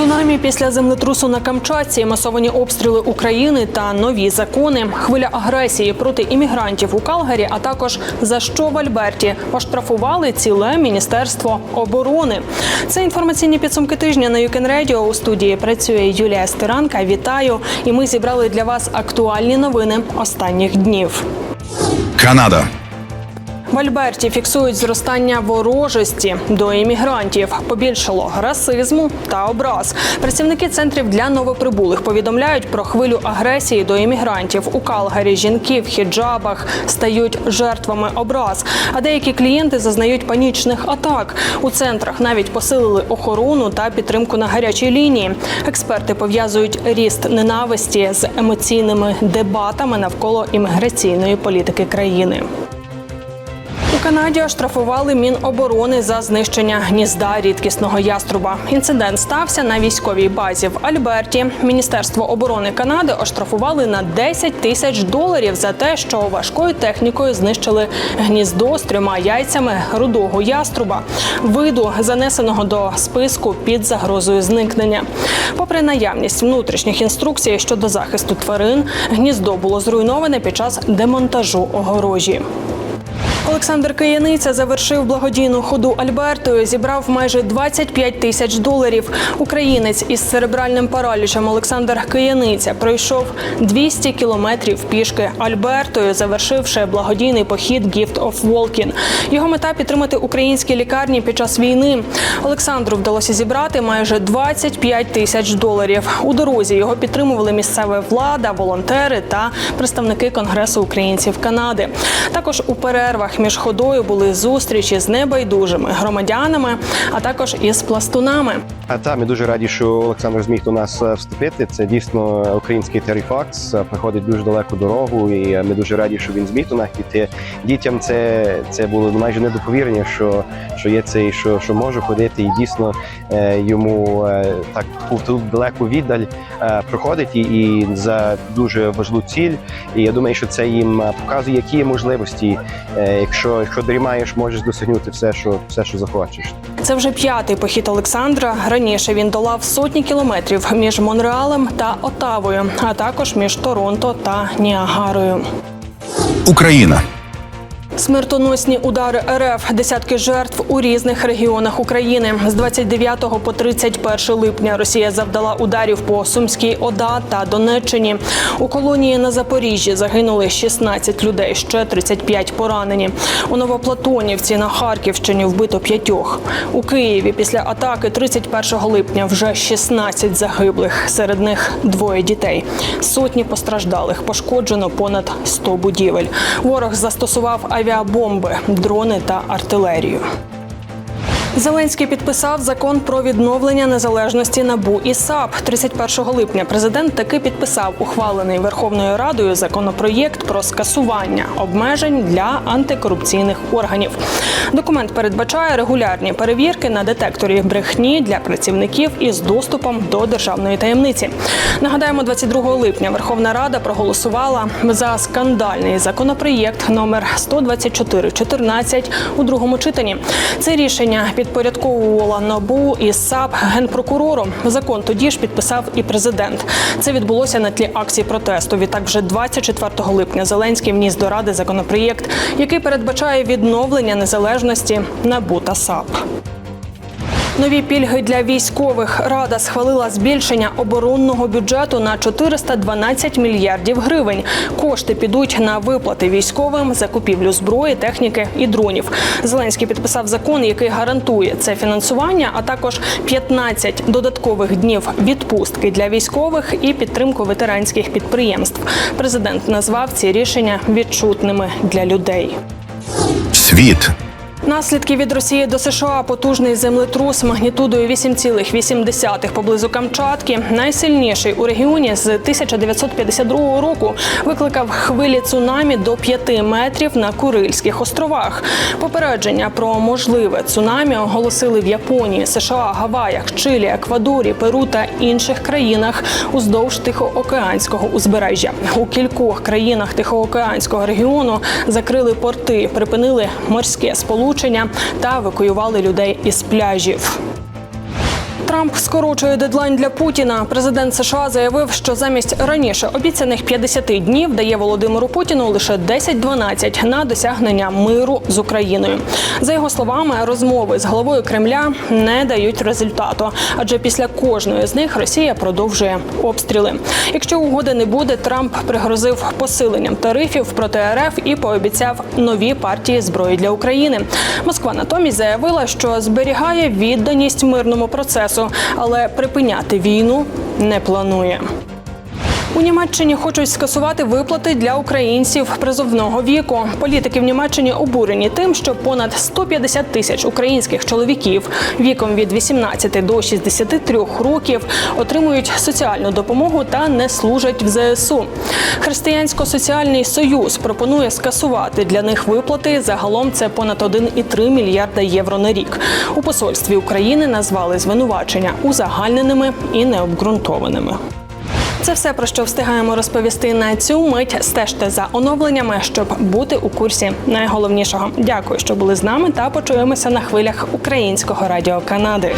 Цунамі після землетрусу на Камчатці, масовані обстріли України та нові закони, хвиля агресії проти іммігрантів у Калгарі, а також за що в Альберті оштрафували ціле міністерство оборони. Це інформаційні підсумки тижня на Юкен Radio. У студії працює Юлія Стиранка. Вітаю! І ми зібрали для вас актуальні новини останніх днів. Канада. В Альберті фіксують зростання ворожості до іммігрантів. Побільшало расизму та образ. Працівники центрів для новоприбулих повідомляють про хвилю агресії до іммігрантів. У Калгарі жінки в хіджабах стають жертвами образ. А деякі клієнти зазнають панічних атак. У центрах навіть посилили охорону та підтримку на гарячій лінії. Експерти пов'язують ріст ненависті з емоційними дебатами навколо імміграційної політики країни. Канаді оштрафували Міноборони за знищення гнізда рідкісного яструба. Інцидент стався на військовій базі в Альберті. Міністерство оборони Канади оштрафували на 10 тисяч доларів за те, що важкою технікою знищили гніздо з трьома яйцями рудого яструба, виду занесеного до списку під загрозою зникнення. Попри наявність внутрішніх інструкцій щодо захисту тварин, гніздо було зруйноване під час демонтажу огорожі. Олександр Кияниця завершив благодійну ходу Альбертою. Зібрав майже 25 тисяч доларів. Українець із церебральним паралічем Олександр Кияниця пройшов 200 кілометрів пішки Альбертою, завершивши благодійний похід Gift of Walking. Його мета підтримати українські лікарні під час війни. Олександру вдалося зібрати майже 25 тисяч доларів. У дорозі його підтримували місцева влада, волонтери та представники Конгресу українців Канади. Також у перервах між ходою були зустрічі з небайдужими громадянами, а також із пластунами. А та ми дуже раді, що Олександр зміг до нас е, вступити. Це дійсно український Теріфакс. е, Проходить дуже далеку дорогу, і е, ми дуже раді, що він зміг до нас піти. Дітям це, це було майже недоповірення, що, що є цей, що, що може ходити, і дійсно йому так тут далеку віддаль проходить і, і за дуже важливу ціль. І я думаю, що це їм показує, які є можливості. Якщо, якщо дрімаєш, можеш досягнути все, що все, що захочеш. Це вже п'ятий похід Олександра. Раніше він долав сотні кілометрів між Монреалем та Отавою, а також між Торонто та Ніагарою. Україна. Смертоносні удари РФ, десятки жертв у різних регіонах України. З 29 по 31 липня Росія завдала ударів по Сумській ОДА та Донеччині. У колонії на Запоріжжі загинули 16 людей, ще 35 поранені. У Новоплатонівці на Харківщині вбито п'ятьох. У Києві після атаки 31 липня вже 16 загиблих. Серед них двоє дітей. Сотні постраждалих пошкоджено понад 100 будівель. Ворог застосував авіабомби, дрони та артилерію. Зеленський підписав закон про відновлення незалежності НАБУ і САП. 31 липня президент таки підписав ухвалений Верховною Радою законопроєкт про скасування обмежень для антикорупційних органів. Документ передбачає регулярні перевірки на детекторі брехні для працівників із доступом до державної таємниці. Нагадаємо, 22 липня Верховна Рада проголосувала за скандальний законопроєкт номер 12414 у другому читанні. Це рішення підпорядковувала НАБУ і САП генпрокурором. Закон тоді ж підписав і президент. Це відбулося на тлі акції протесту. Відтак, вже 24 липня Зеленський вніс до ради законопроєкт, який передбачає відновлення незалежності НАБУ та САП. Нові пільги для військових рада схвалила збільшення оборонного бюджету на 412 мільярдів гривень. Кошти підуть на виплати військовим, закупівлю зброї, техніки і дронів. Зеленський підписав закон, який гарантує це фінансування, а також 15 додаткових днів відпустки для військових і підтримку ветеранських підприємств. Президент назвав ці рішення відчутними для людей. Світ. Наслідки від Росії до США потужний землетрус магнітудою 8,8 поблизу Камчатки. Найсильніший у регіоні з 1952 року викликав хвилі цунамі до 5 метрів на Курильських островах. Попередження про можливе цунамі оголосили в Японії, США, Гаваях, Чилі, Еквадорі, Перу та інших країнах уздовж Тихоокеанського узбережжя. У кількох країнах Тихоокеанського регіону закрили порти, припинили морське сполучення та евакуювали людей із пляжів. Трамп скорочує дедлайн для Путіна. Президент США заявив, що замість раніше обіцяних 50 днів дає Володимиру Путіну лише 10-12 на досягнення миру з Україною. За його словами, розмови з головою Кремля не дають результату, адже після кожної з них Росія продовжує обстріли. Якщо угоди не буде, Трамп пригрозив посиленням тарифів проти РФ і пообіцяв нові партії зброї для України. Москва натомість заявила, що зберігає відданість мирному процесу, але припиняти війну не планує. Німеччині хочуть скасувати виплати для українців призовного віку. Політики в Німеччині обурені тим, що понад 150 тисяч українських чоловіків віком від 18 до 63 років отримують соціальну допомогу та не служать в ЗСУ. Християнсько-соціальний союз пропонує скасувати для них виплати. Загалом це понад 1,3 мільярда євро на рік. У посольстві України назвали звинувачення узагальненими і необґрунтованими. Це все про що встигаємо розповісти на цю мить. Стежте за оновленнями, щоб бути у курсі найголовнішого. Дякую, що були з нами, та почуємося на хвилях українського радіо Канади.